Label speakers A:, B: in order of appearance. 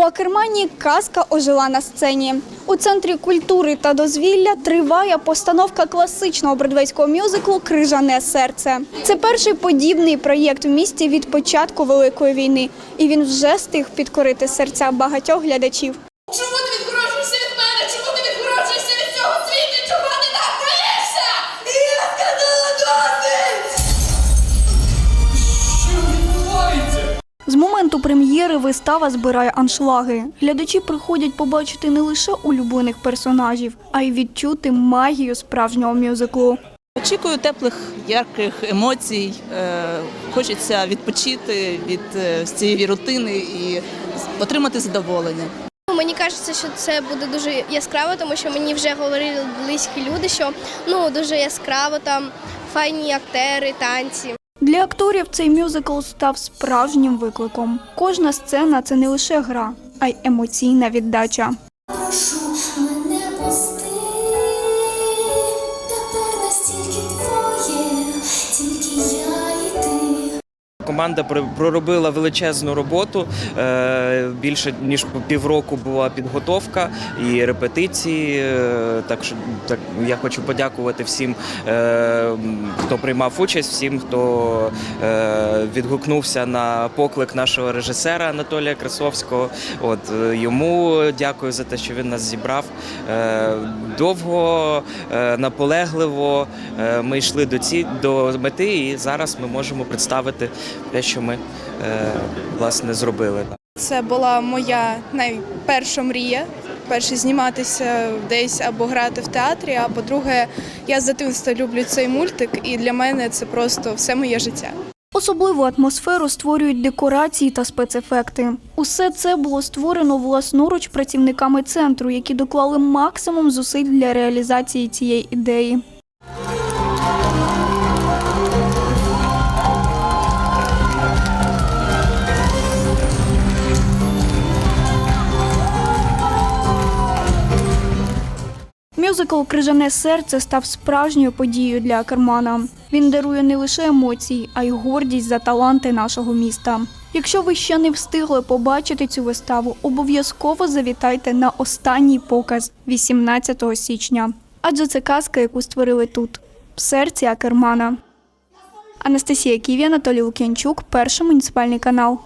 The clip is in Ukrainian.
A: Акермані казка ожила на сцені. У центрі культури та дозвілля триває постановка класичного бродвейського мюзиклу Крижане серце. Це перший подібний проєкт в місті від початку Великої війни, і він вже встиг підкорити серця багатьох глядачів. Прем'єри вистава збирає аншлаги. Глядачі приходять побачити не лише улюблених персонажів, а й відчути магію справжнього мюзиклу.
B: Очікую теплих, ярких емоцій. Е, Хочеться відпочити від е, цієї рутини і отримати задоволення.
C: Ну, Мені кажеться, що це буде дуже яскраво, тому що мені вже говорили близькі люди, що ну дуже яскраво там файні актери, танці.
A: Для акторів цей мюзикл став справжнім викликом. Кожна сцена це не лише гра, а й емоційна віддача.
D: Команда проробила величезну роботу. Е, Більше ніж півроку була підготовка і репетиції. Е, Так що так я хочу подякувати всім, е, хто приймав участь, всім, хто відгукнувся на поклик нашого режисера Анатолія Красовського. От йому дякую за те, що він нас зібрав. Довго, наполегливо ми йшли до ці до мети, і зараз ми можемо представити те, що ми е, власне зробили.
E: Це була моя найперша мрія. Перше зніматися десь або грати в театрі. А по-друге, я з дитинства люблю цей мультик, і для мене це просто все моє життя.
A: Особливу атмосферу створюють декорації та спецефекти. Усе це було створено власноруч працівниками центру, які доклали максимум зусиль для реалізації цієї ідеї. Мюзикл Крижане серце став справжньою подією для Акермана. Він дарує не лише емоції, а й гордість за таланти нашого міста. Якщо ви ще не встигли побачити цю виставу, обов'язково завітайте на останній показ 18 січня. Адже це казка, яку створили тут, в серці Акермана. Анастасія Ківі, Анатолій Лук'янчук, перший муніципальний канал.